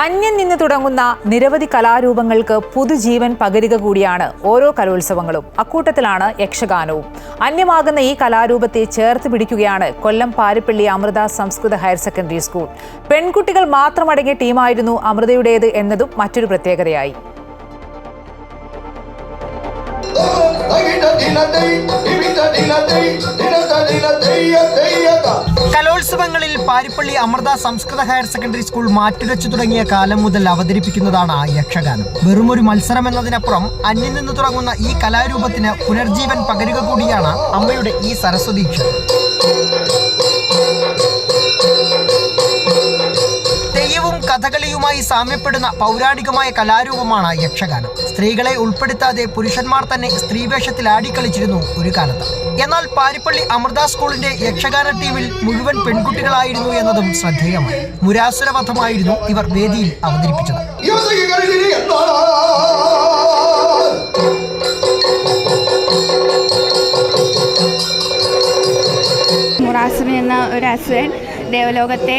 അന്യം നിന്ന് തുടങ്ങുന്ന നിരവധി കലാരൂപങ്ങൾക്ക് പുതുജീവൻ പകരുക കൂടിയാണ് ഓരോ കലോത്സവങ്ങളും. അക്കൂട്ടത്തിലാണ് യക്ഷഗാനവും. അന്യമാകുന്ന ഈ കലാരൂപത്തെ ചേർത്ത് പിടിക്കുകയാണ് കൊല്ലം പാരിപ്പള്ളി അമൃത സംസ്കൃത ഹയർ സെക്കൻഡറി സ്കൂൾ. പെൺകുട്ടികൾ മാത്രമടങ്ങിയ ടീമായിരുന്നു അമൃതയുടേത് എന്നതും മറ്റൊരു പ്രത്യേകതയായി. കലോത്സവങ്ങളിൽ പാരിപ്പള്ളി അമൃത സംസ്കൃത ഹയർ സെക്കൻഡറി സ്കൂൾ മാറ്റുരച്ചു തുടങ്ങിയ കാലം മുതൽ അവതരിപ്പിക്കുന്നതാണ് യക്ഷഗാനം. വെറും ഒരു മത്സരം എന്നതിനപ്പുറം അന്യം നിന്ന് തുടങ്ങുന്ന ഈ കലാരൂപത്തിന് പുനർജീവൻ പകരുക കൂടിയാണ് അമ്മയുടെ ഈ സരസ്വതി കഥകളിയുമായി സാമ്യപ്പെടുന്ന പൗരാണികമായ കലാരൂപമാണ് യക്ഷഗാനം. സ്ത്രീകളെ ഉൾപ്പെടുത്താതെ പുരുഷന്മാർ തന്നെ സ്ത്രീവേഷത്തിൽ ആടിക്കളിച്ചിരുന്നു ഒരു കാലത്ത്. എന്നാൽ പാരിപ്പള്ളി അമൃത സ്കൂളിന്റെ യക്ഷഗാന ടീമിൽ മുഴുവൻ പെൺകുട്ടികളായിരുന്നു എന്നതും ശ്രദ്ധേയമായി. മുരാസുരവധമായിരുന്നു ഇവർ വേദിയിൽ അവതരിപ്പിച്ചത്. മുറാസുരൻ എന്ന ഒരു അസുരൻ ദേവലോകത്തെ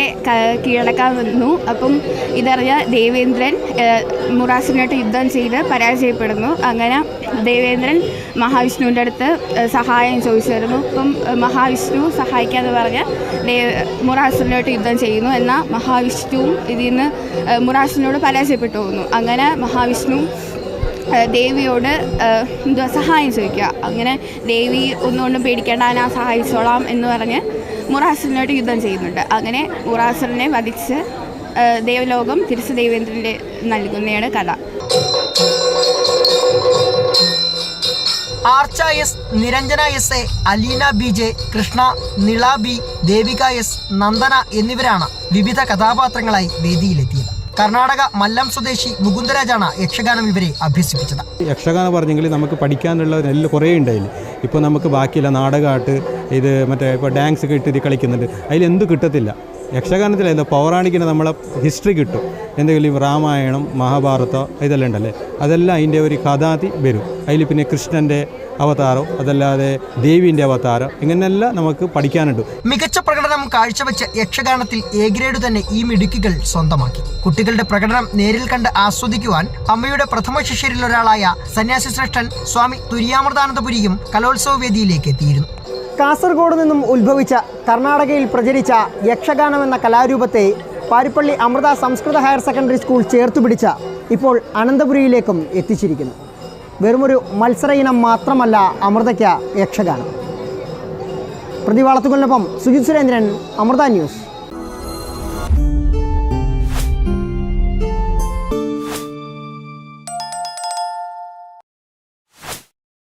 കീഴടക്കാൻ വന്നു. അപ്പം ഇതറിഞ്ഞ ദേവേന്ദ്രൻ മുറാസിനായിട്ട് യുദ്ധം ചെയ്ത് പരാജയപ്പെടുന്നു. അങ്ങനെ ദേവേന്ദ്രൻ മഹാവിഷ്ണുവിന്റെ അടുത്ത് സഹായം ചോദിച്ചിരുന്നു അപ്പം മഹാവിഷ്ണു സഹായിക്കാന്ന് പറഞ്ഞ് ദേവ മുറാസുരനായിട്ട് യുദ്ധം ചെയ്യുന്നു. എന്നാൽ മഹാവിഷ്ണുവും ഇതിൽ നിന്ന് മുറാസുരനോട് പരാജയപ്പെട്ടു പോകുന്നു. അങ്ങനെ മഹാവിഷ്ണു ദേവിയോട് എന്തുവാ സഹായം ചോദിക്കുക. അങ്ങനെ ദേവി ഒന്നുകൊണ്ടും പേടിക്കേണ്ട ഞാൻ സഹായിച്ചോളാം എന്ന് പറഞ്ഞ് മുറാസുരനായിട്ട് യുദ്ധം ചെയ്യുന്നുണ്ട്. അങ്ങനെ മുറാസുരനെ വധിച്ച് ദേവലോകം തിരിച്ച് ദേവേന്ദ്രന്റെ നൽകുന്നതാണ് കഥ. Archa S Niranjana S A Aleena B J Krishna Nila B Devika S Nandana എന്നിവരാണ് വിവിധ കഥാപാത്രങ്ങളായി വേദിയിലെത്തിയത്. കർണാടക മല്ലം സ്വദേശി മുകുന്ദരാജാണ് യക്ഷഗാനം ഇവരെ അഭ്യസിപ്പിച്ചത്. യക്ഷഗാനം പറഞ്ഞെങ്കിൽ നമുക്ക് പഠിക്കാനുള്ള നെല്ല് കുറേ ഉണ്ടായില്ല ഇപ്പോൾ നമുക്ക് ബാക്കിയുള്ള നാടകമായിട്ട് ഇത് മറ്റേ ഇപ്പോൾ ഡാൻസ് ഒക്കെ ഇട്ടിട്ട് കളിക്കുന്നുണ്ട്. അതിൽ കിട്ടത്തില്ല. യക്ഷഗാനത്തിൽ എന്താ പൗരാണിക്കിന് നമ്മളെ ഹിസ്റ്ററി കിട്ടും. എന്തെങ്കിലും രാമായണം മഹാഭാരതം ഇതെല്ലാം ഉണ്ടല്ലേ? അതെല്ലാം അതിന്റെ ഒരു കഥാതി വരും. അതിൽ പിന്നെ കൃഷ്ണന്റെ അവതാരം അതല്ലാതെ ദേവിന്റെ അവതാരം ഇങ്ങനെയെല്ലാം നമുക്ക് പഠിക്കാനുണ്ട്. മികച്ച പ്രകടനം കാഴ്ചവെച്ച യക്ഷഗാനത്തിൽ എ ഗ്രേഡ് തന്നെ ഈ മിടുക്കികൾ സ്വന്തമാക്കി. കുട്ടികളുടെ പ്രകടനം നേരിൽ കണ്ട് ആസ്വദിക്കുവാൻ അമ്മയുടെ പ്രഥമ ശിഷ്യരിൽ ഒരാളായ സന്യാസി ശ്രേഷ്ഠൻ സ്വാമി തുര്യാമൃതാനന്ദപുരിയും കലോത്സവ വേദിയിലേക്ക് എത്തിയിരുന്നു. കാസർഗോഡ് നിന്നും ഉത്ഭവിച്ച കർണാടകയിൽ പ്രചരിച്ച യക്ഷഗാനം എന്ന കലാരൂപത്തെ പാരിപ്പള്ളി അമൃത സംസ്കൃത ഹയർ സെക്കൻഡറി സ്കൂൾ ചേർത്തുപിടിച്ച ഇപ്പോൾ അനന്തപുരിയിലേക്കും എത്തിച്ചിരിക്കുന്നു. വെറുമൊരു മത്സര ഇനം മാത്രമല്ല അമൃതയ്ക്ക് യക്ഷഗാനം. പ്രതിവാളത്തുകൊണ്ടിനൊപ്പം സുജിത് സുരേന്ദ്രൻ അമൃത ന്യൂസ്.